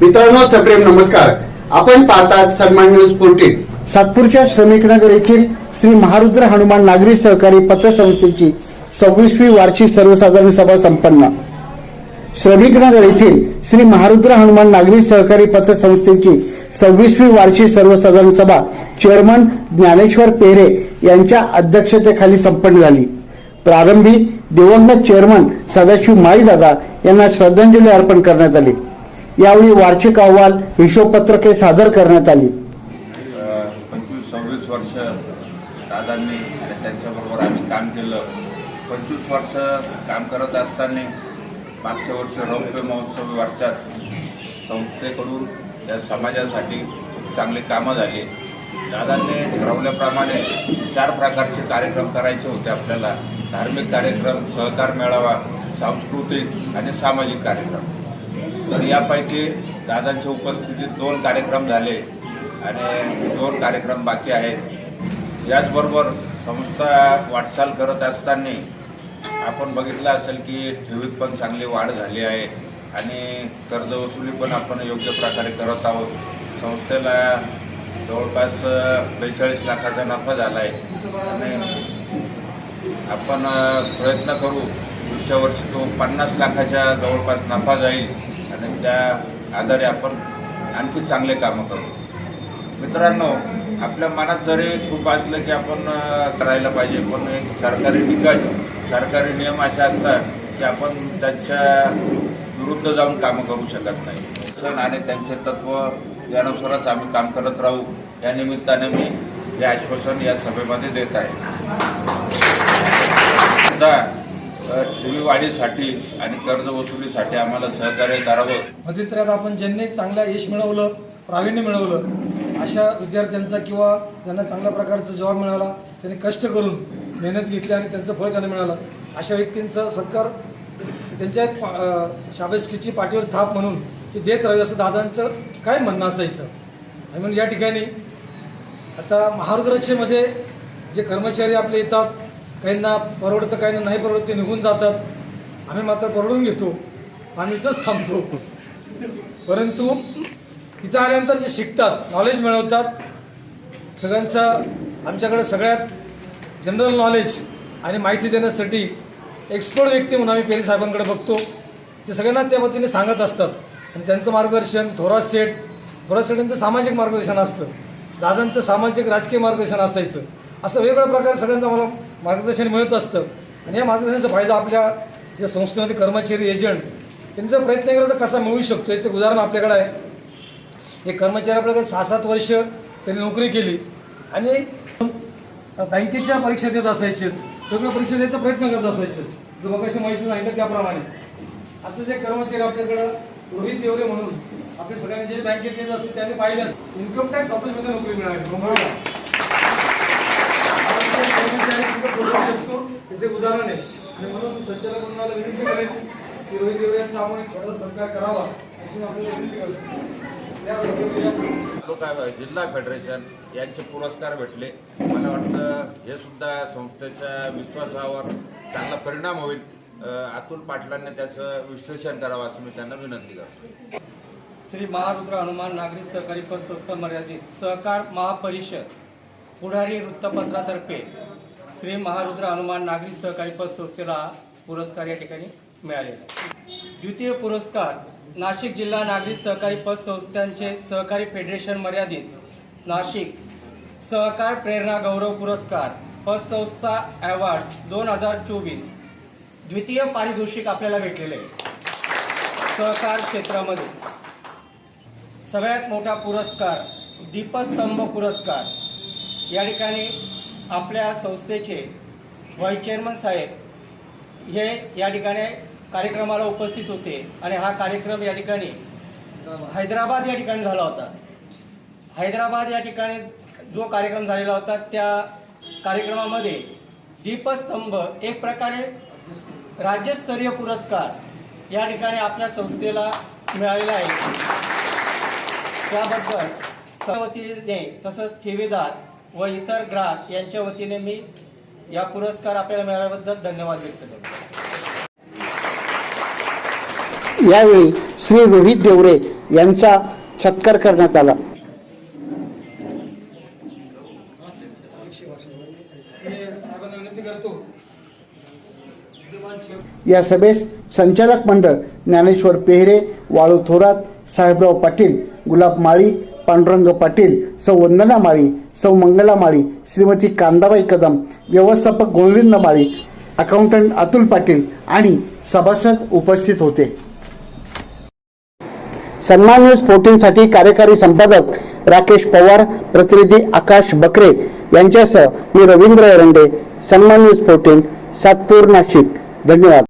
मित्रांनो सप्रेम नमस्कार. आपण पाहतात सन्मान न्यूज फोर्टीन सातपूरच्या श्रमिकनगर येथील श्री महारुद्र हनुमान नागरी सहकारी पतसंस्थेची सव्वीसवी वार्षिक सर्वसाधारण सभा संपन्न. श्रमिकनगर येथील श्री महारुद्र हनुमान नागरी सहकारी पतसंस्थेची सव्वीसवी वार्षिक सर्वसाधारण सभा चेअरमन ज्ञानेश्वर पेरे यांच्या अध्यक्षतेखाली संपन्न झाली. प्रारंभी दिवंगत चेअरमन सदाशिव माळीदादा यांना श्रद्धांजली अर्पण करण्यात आली. यावेळी वार्षिक अहवाल हिशोबपत्रके सादर करण्यात आली. पंचवीस सव्वीस वर्ष दादांनी आणि त्यांच्याबरोबर आम्ही काम केलं. पंचवीस वर्ष काम करत असताना मागच्या वर्षी रौप्य महोत्सवी वर्षात संस्थेकडून या समाजासाठी खूप चांगली कामं झाली. दादांनी ठरवल्याप्रमाणे चार प्रकारचे कार्यक्रम करायचे होते आपल्याला. धार्मिक कार्यक्रम सहकार मेळावा सांस्कृतिक आणि सामाजिक कार्यक्रम. तर यापैकी दादांच्या उपस्थितीत दोन कार्यक्रम झाले आणि दोन कार्यक्रम बाकी आहेत. याचबरोबर संस्था वाटचाल करत असताना आपण बघितलं असेल की ठेवीत पण चांगली वाढ झाली आहे आणि कर्ज वसुली पण आपण योग्य प्रकारे करत आहोत. संस्थेला जवळपास बेचाळीस लाखाचा नफा झाला आहे. आणि आपण प्रयत्न करू पुढच्या वर्षी तो पन्नास लाखाच्या जवळपास नफा जाईल. आणि त्या आधारे आपण आणखी चांगले कामं करू. मित्रांनो आपल्या मनात जरी खूप असलं की आपण करायला पाहिजे पण एक सरकारी निकष सरकारी नियम असे असतात की आपण त्यांच्या विरुद्ध जाऊन कामं करू शकत नाही. सण आणि त्यांचे तत्व यानुसारच आम्ही काम करत राहू. या निमित्ताने मी हे आश्वासन या सभेमध्ये देत आहे. सुद्धा ठेवी वाढीसाठी आणि कर्ज वसुलीसाठी आम्हाला सहकार्य करावं. मध्यंतरात आपण ज्यांनी चांगलं यश मिळवलं प्रावीण्य मिळवलं अशा विद्यार्थ्यांचा किंवा त्यांना चांगल्या प्रकारचा जॉब मिळाला त्यांनी कष्ट करून मेहनत घेतली आणि त्यांचं फळ त्यांना मिळालं. अशा व्यक्तींचा सरकार त्यांच्या शाबेसकीची पाठीवर थाप म्हणून ते देत राहील असं दादांचं काय म्हणणं असायचं? आणि म्हणून या ठिकाणी आता महारुद्राक्षेमध्ये जे कर्मचारी आपले येतात काहींना परवडतं काहींना नाही परवडत ते निघून जातात. आम्ही मात्र परवडून घेतो. आम्ही इथंच थांबतो. परंतु इथं आल्यानंतर जे शिकतात नॉलेज मिळवतात सगळ्यांचं आमच्याकडे सगळ्यात जनरल नॉलेज आणि माहिती देण्यासाठी एक्सपर्ट व्यक्ती म्हणून आम्ही पेरी साहेबांकडे बघतो. ते सगळ्यांना त्या पद्धतीने सांगत असतात. आणि त्यांचं मार्गदर्शन थोरात सेठ थोरात सेठ यांचं सामाजिक मार्गदर्शन असतं. दादांचं सामाजिक राजकीय मार्गदर्शन असायचं. असं वेगवेगळ्या प्रकारे सगळ्यांचा मला मार्गदर्शन मिळत असतं. आणि या मार्गदर्शनाचा फायदा आपल्या ज्या संस्थेमध्ये कर्मचारी एजंट त्यांचा प्रयत्न केला तर कसा मिळू शकतो याचं उदाहरण आपल्याकडे आहे. हे कर्मचारी आपल्याकडे सहा सात वर्ष त्यांनी नोकरी केली आणि बँकेच्या परीक्षा देत असायचे. वेगवेगळ्या परीक्षा द्यायचा प्रयत्न करत असायचे. जर मग अशी माहिती सांगितलं त्याप्रमाणे. असं जे कर्मचारी आपल्याकडं रोहित देवरे म्हणून आपल्या सगळ्यांनी जे बँकेत येत असते त्यांनी पाहिलं इन्कम टॅक्स ऑफिसमध्ये नोकरी मिळाली. मुंबईला आपण ते कर्मचारी तिथं बोलू शकतो त्याचे उदाहरण आहे. आणि म्हणून संचालक मंडळाला विनंती करेन की रोहित देवरे यांचा आपण एक छोटा सत्कार करावा अशी मी आपल्याला विनंती करतो. तालुका जिल्हा फेडरेशन यांचे पुरस्कार भेटले. मला वाटतं हे सुद्धा संस्थेच्या विश्वासावर चांगला परिणाम होईल. अतुल पाटलांनी त्याचं विश्लेषण करावं असं मी त्यांना विनंती करतो. श्री महारुद्र हनुमान नागरी सहकारी पतसंस्था मर्यादित सहकार महापरिषद पुढारी वृत्तपत्रातर्फे श्री महारुद्र हनुमान नागरी सहकारी पतसंस्थेला हा पुरस्कार या ठिकाणी मिळालेला द्वितीय पुरस्कार नाशिक जिल्हा नागरी सहकारी पतसंस्थांचे सहकारी फेडरेशन मर्यादित नाशिक सहकार प्रेरणा गौरव पुरस्कार पतसंस्था अवॉर्ड्स दोन हजार चोवीस. द्वितीय पारितोषिक आपल्याला भेटलेले. आहे सहकार क्षेत्रामध्ये. सगळ्यात मोठा पुरस्कार दीपस्तंभ पुरस्कार. या ठिकाणी आपल्या संस्थेचे व्हाईस चेअरमन साहेब हे या ठिकाणी कार्यक्रमाला उपस्थित होते. आणि हा कार्यक्रम या ठिकाणी हैदराबाद या ठिकाणी झाला होता. हैदराबाद या ठिकाणी जो कार्यक्रम झालेला होता त्या कार्यक्रमामध्ये दीपस्तंभ एक प्रकारे राज्यस्तरीय पुरस्कार या ठिकाणी आपल्या संस्थेला मिळालेला आहे. त्याबद्दल सभापतीने तसंच ठेवेदार व इतर ग्राहक यांच्या वतीने मी या पुरस्कार आपल्याला मिळाल्याबद्दल धन्यवाद व्यक्त करतो. यावेळी श्री रोहित देवरे यांचा सत्कार करण्यात आला. या सभेस संचालक मंडळ ज्ञानेश्वर पेहरे वाळू थोरात साहेबराव पाटील गुलाब माळी पांडुरंग पाटील सौ वंदना माळी सौ मंगला माळी श्रीमती कांदाबाई कदम व्यवस्थापक गोविंद माळी अकाउंटंट अतुल पाटील आणि सभासद उपस्थित होते. सन्मान न्यूज फोर्टीनसाठी कार्यकारी संपादक राकेश पवार प्रतिनिधी आकाश बकरे यांच्यासह मी रवींद्र एरंडे सन्मान न्यूज फोर्टीन सातपूर नाशिक. धन्यवाद.